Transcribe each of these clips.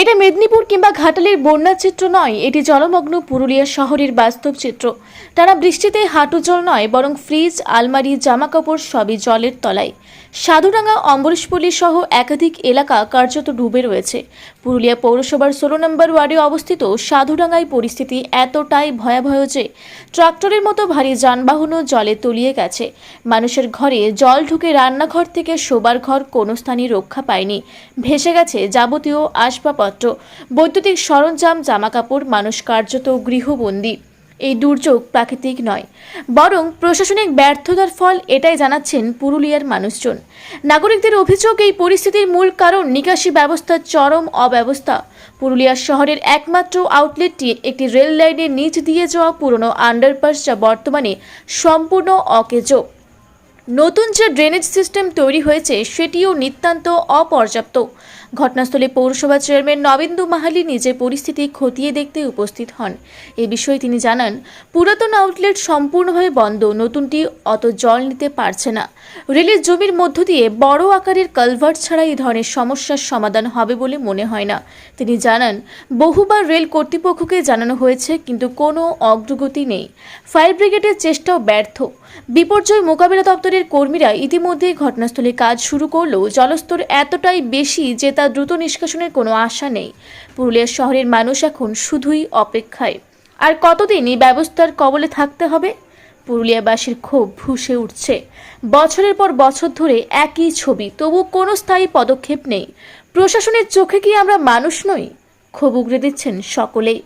এটা মেদিনীপুর কিংবা ঘাটালের বন্যার চিত্র নয়, এটি জলমগ্ন পুরুলিয়া শহরের বাস্তব চিত্র। টানা বৃষ্টিতে হাঁটু জল নয়, বরং ফ্রিজ, আলমারি, জামাকাপড় সবই জলের তলায়। সাধুডাঙ্গা অম্বরেশপল্লী সহ একাধিক এলাকা কার্যত ডুবে রয়েছে। পুরুলিয়া পৌরসভার ষোলো নম্বর ওয়ার্ডে অবস্থিত সাধুডাঙ্গায় পরিস্থিতি এতটাই ভয়াবহ যে ট্রাক্টরের মতো ভারী যানবাহনও জলে তলিয়ে গেছে। মানুষের ঘরে জল ঢুকে রান্নাঘর থেকে শোবার ঘর কোনো স্থানই রক্ষা পায়নি। ভেসে গেছে যাবতীয় আসবাবপত্র। বৈদ্যুতিক সরঞ্জাম, জামাকাপড়, মানুষ কার্যত গৃহবন্দী। এই দুর্যোগ প্রাকৃতিক নয়, বরং প্রশাসনিক ব্যর্থতার ফল এটাই জানাচ্ছেন পুরুলিয়ার মানুষজন। নাগরিকদের অভিযোগ, এই পরিস্থিতির মূল কারণ নিকাশি ব্যবস্থার চরম অব্যবস্থা। পুরুলিয়া শহরের একমাত্র আউটলেটটি একটি রেল লাইনের নিচ দিয়ে যাওয়া পুরনো আন্ডারপাস যা বর্তমানে সম্পূর্ণ অকেজো। নতুন যে ড্রেনেজ সিস্টেম তৈরি হয়েছে, সেটিও নিতান্ত অপর্যাপ্ত। ঘটনাস্থলে পৌরসভা চেয়ারম্যান নবেন্দু মাহালি নিজে পরিস্থিতি খতিয়ে দেখতে উপস্থিত হন। এ বিষয়ে তিনি জানান, পুরাতন আউটলেট সম্পূর্ণভাবে বন্ধ, নতুনটি অত জল নিতে পারছে না। রেলের জমির মধ্য দিয়ে বড় আকারের কালভার্ট ছাড়া এই ধরনের সমস্যার সমাধান হবে বলে মনে হয় না। তিনি জানান, বহুবার রেল কর্তৃপক্ষকে জানানো হয়েছে, কিন্তু কোনো অগ্রগতি নেই। ফায়ার ব্রিগেডের চেষ্টাও ব্যর্থ। বিপর্যয় মোকাবিলা দপ্তরের কর্মীরা ইতিমধ্যেই ঘটনাস্থলে কাজ শুরু করলেও জলস্তর এতটাই বেশি যে তা দ্রুত নিষ্কাশনের কোনো আশা নেই। পুরুলিয়া শহরের মানুষ এখন শুধুই অপেক্ষায়। আর কতদিন এই ব্যবস্থার কবলে থাকতে হবে? পুরুলিয়াবাসীর ক্ষোভ ভুসে উঠছে। বছরের পর বছর ধরে একই ছবি তবু কোনো স্থায়ী পদক্ষেপ নেই। প্রশাসনের চোখে কি আমরা মানুষ নই? ক্ষোভ উগড়ে দিচ্ছেন সকলেই।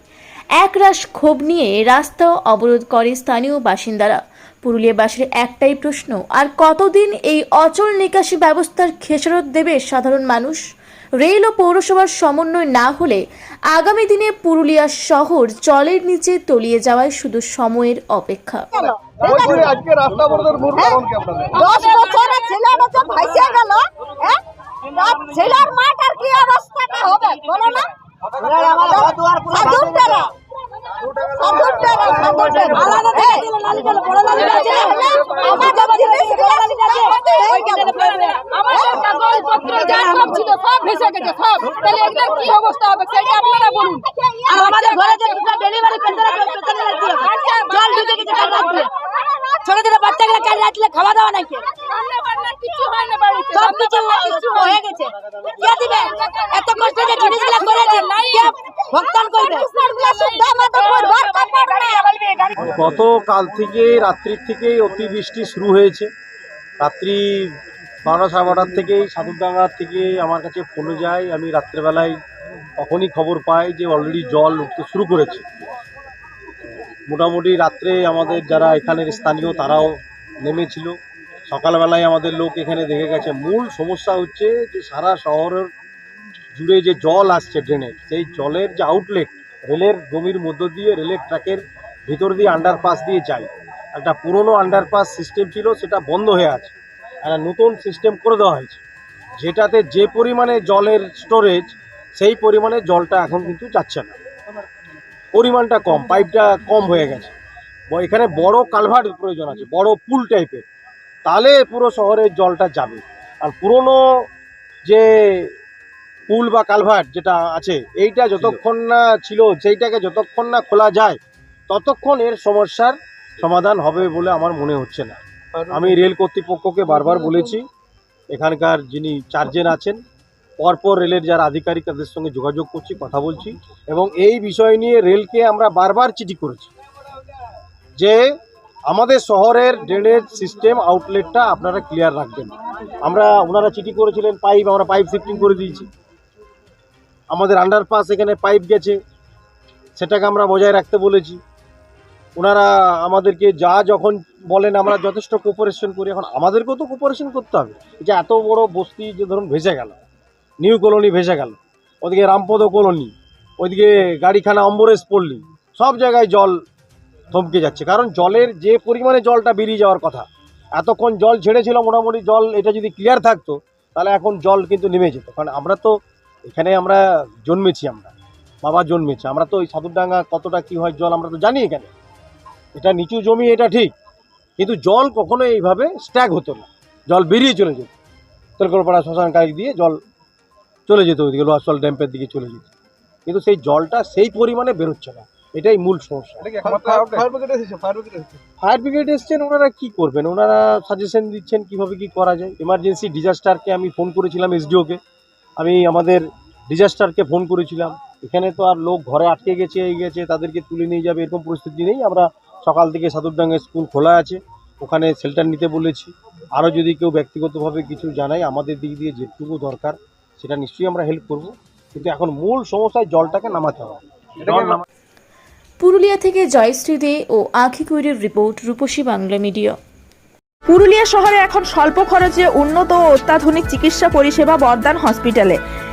এক একরাশ ক্ষোভ নিয়ে রাস্তা অবরোধ করে স্থানীয় বাসিন্দারা। পুরুলিয়াবাসীর একটাই প্রশ্ন, আর কতদিন এই অচল নিকাশি ব্যবস্থার খেসারত দেবে সাধারণ মানুষ? রেল ও পৌরসভার সমন্বয় না হলে আগামী দিনে পুরুলিয়া শহর জলের নিচে তলিয়ে যাওয়ায় শুধু সময়ের অপেক্ষা হ্যাঁ? ছেলের মাটার কি অবস্থাটা হবে বলো না আমাদের ঘরে যে ডেলিভারি? জল ঢুকে গেছে কাল রাত্রে ছোট ছোট বাচ্চাগুলো কাল রাত্রে খাওয়া দাওয়া নাই খেয়ে। রান্না বান্না কিছু হয় না বাড়িতে সব কিছু কিছু হয়ে গেছে কে দিবে এত কষ্ট যে জিনিসগুলো করেছে কে ভক্তান করবে শুদ্ধ আমাদের পরিবার কাপড় নাই গতকাল থেকে রাত্রির থেকেই অতি বৃষ্টি শুরু হয়েছে রাত্রি বারোটা সাড়ে বারোটার থেকেই সাধুরডাঙ্গার থেকে আমার কাছে ফোনে যায়। আমি রাত্রেবেলায় তখনই খবর পাই যে অলরেডি জল উঠতে শুরু করেছে। মোটামুটি রাত্রে আমাদের যারা এখানের স্থানীয় তারাও নেমেছিল। সকালবেলায় আমাদের লোক এখানে দেখে গেছে। মূল সমস্যা হচ্ছে যে সারা শহরের জুড়ে যে জল আসছে ড্রেনের সেই জলের যে আউটলেট রেলের জমির মধ্য দিয়ে রেলের ট্র্যাকের ভিতর দিয়ে আন্ডারপাস দিয়ে যায়। একটা পুরনো আন্ডারপাস সিস্টেম ছিল, সেটা বন্ধ হয়ে আছে। একটা নতুন সিস্টেম করে দেওয়া হয়েছে। যেটাতে যে পরিমাণে জলের স্টোরেজ সেই পরিমাণে জলটা এখন কিন্তু যাচ্ছে না। পরিমাণটা কম পাইপটা কম হয়ে গেছে। এখানে বড় কালভার্ট প্রয়োজন আছে, বড় পুল টাইপের তাহলে পুরো শহরের জলটা যাবে। আর পুরনো যে পুল বা কালভার্ট যেটা আছে, এইটা যতক্ষণ না ছিল, সেইটাকে যতক্ষণ না খোলা যায়, ততক্ষণ এর সমস্যার সমাধান হবে বলে আমার মনে হচ্ছে না। আমি রেল কর্তৃপক্ষকে বারবার বলেছি এখানকার যিনি চার্জেন আছেন পরপর রেলের যারা আধিকারিক তাদের সঙ্গে যোগাযোগ করছি কথা বলছি এবং এই বিষয় নিয়ে রেলকে আমরা বারবার চিঠি করেছি যে আমাদের শহরের ড্রেনেজ সিস্টেম আউটলেটটা আপনারা ক্লিয়ার রাখবেন। আমরা ওনারা চিঠি করেছিলেন পাইপ আমরা পাইপ শিফটিং করে দিয়েছি। আমাদের আন্ডারপাস এখানে পাইপ গেছে সেটাকে আমরা বজায় রাখতে বলেছি। ওনারা আমাদেরকে যা যখন বলেন আমরা যথেষ্ট কোপারেশন করি, এখন আমাদেরকেও তো কোপারেশন করতে হবে। যে এত বড় বস্তি যে ধরুন ভেসে গেল নিউ কলোনি ভেসে গেল, ওদিকে রামপদ কলোনি ওইদিকে গাড়িখানা অম্বরেশ পল্লী, সব জায়গায় জল থমকে যাচ্ছে। কারণ জলের যে পরিমাণে জলটা বেরিয়ে যাওয়ার কথা, এতক্ষণ জল ছেড়েছিল, মোটামুটি জল এটা যদি ক্লিয়ার থাকতো, তাহলে এখন জল কিন্তু নেমে যেত। কারণ আমরা তো এখানে আমরা জন্মেছি, আমরা বাবা জন্মেছে। আমরা তো ওই সাধুরডাঙ্গা কতটা কি হয় জল আমরা তো জানি এখানে। এটা নিচু জমি এটা ঠিক। কিন্তু জল কখনো এইভাবে স্ট্যাগ হতো না। জল বেরিয়ে চলে যেত। তেলকলপাড়া শ্মশান কালী দিয়ে জল চলে যেত ওইদিকে লোহাসল ড্যাম্পের দিকে চলে যেত। কিন্তু সেই জলটা সেই পরিমাণে বেরোচ্ছে না। এটাই মূল সমস্যা। ফায়ার ব্রিগেড এসছেন ওনারা কি করবেন? ওনারা সাজেশন দিচ্ছেন কীভাবে কি করা যায়। এমার্জেন্সি ডিজাস্টারকে আমি ফোন করেছিলাম এসডিওকে আমি আমাদের ডিজাস্টারকে ফোন করেছিলাম। এখানে তো আর লোক ঘরে আটকে গেছে এই গেছে তাদেরকে তুলে নিয়ে যাবে এরকম পরিস্থিতি নেই। আমরা সকাল থেকে সাদুরডাঙ্গা স্কুল খোলা আছে। ওখানে শেল্টার নিতে বলেছি। আরও যদি কেউ ব্যক্তিগতভাবে কিছু জানায় আমাদের দিক দিয়ে যেটুকু দরকার সেটা নিশ্চয়ই আমরা হেল্প করব। কিন্তু এখন মূল সমস্যায় জলটাকে নামাতে হবে। পুরুলিয়া থেকে জয়শ্রী দে ও আঁখি কৈরের রিপোর্ট রূপসী বাংলা মিডিয়া। পুরুলিয়া শহরে এখন স্বল্প খরচে উন্নত ও অত্যাধুনিক চিকিৎসা পরিষেবা বর্দান হসপিটালে।